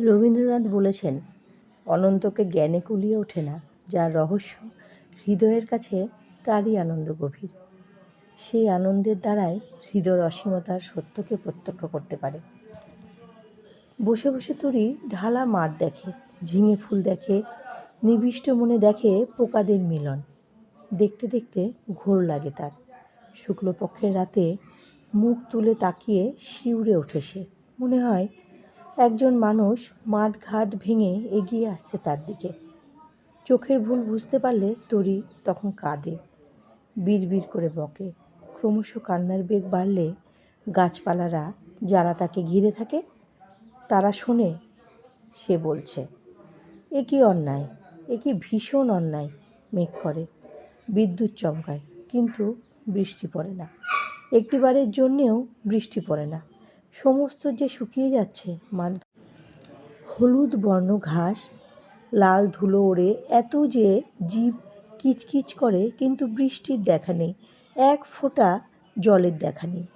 রবীন্দ্রনাথ বলেছেন, অনন্তকে জ্ঞানে কুলিয়ে ওঠে না, যার রহস্য হৃদয়ের কাছে তারই আনন্দ গভীর। সেই আনন্দের দ্বারাই হৃদয়ের অসীমতার সত্যকে প্রত্যক্ষ করতে পারে। বসে বসে তরি ঢালা মাঠ দেখে, ঝিঙে ফুল দেখে, নিবিষ্ট মনে দেখে পোকাদের মিলন। দেখতে দেখতে ঘোর লাগে তার। শুক্লপক্ষের রাতে মুখ তুলে তাকিয়ে শিউরে ওঠে সে। মনে হয় একজন মানুষ মাঠ ঘাট ভেঙে এগিয়ে আসছে তার দিকে। চোখের ভুল বুঝতে পারলে তরি তখন কাঁদে, বিড়বিড় করে বকে। ক্রমশ কান্নার বেগ বাড়লে গাছপালারা যারা তাকে ঘিরে থাকে, তারা শোনে সে বলছে, এ কি অন্যায়, এ কি ভীষণ অন্যায়, মেঘ করে। বিদ্যুৎ চমকায়, কিন্তু বৃষ্টি পড়ে না। একটিবারের জন্যেও বৃষ্টি পড়ে না। সমস্ত যে শুকিয়ে যাচ্ছে মান হলুদ বর্ণ ঘাস, লাল ধুলো ওড়ে, এত যে জীব কিচকিচ করে, কিন্তু বৃষ্টির দেখা নেই। এক ফোঁটা জলের দেখা নেই।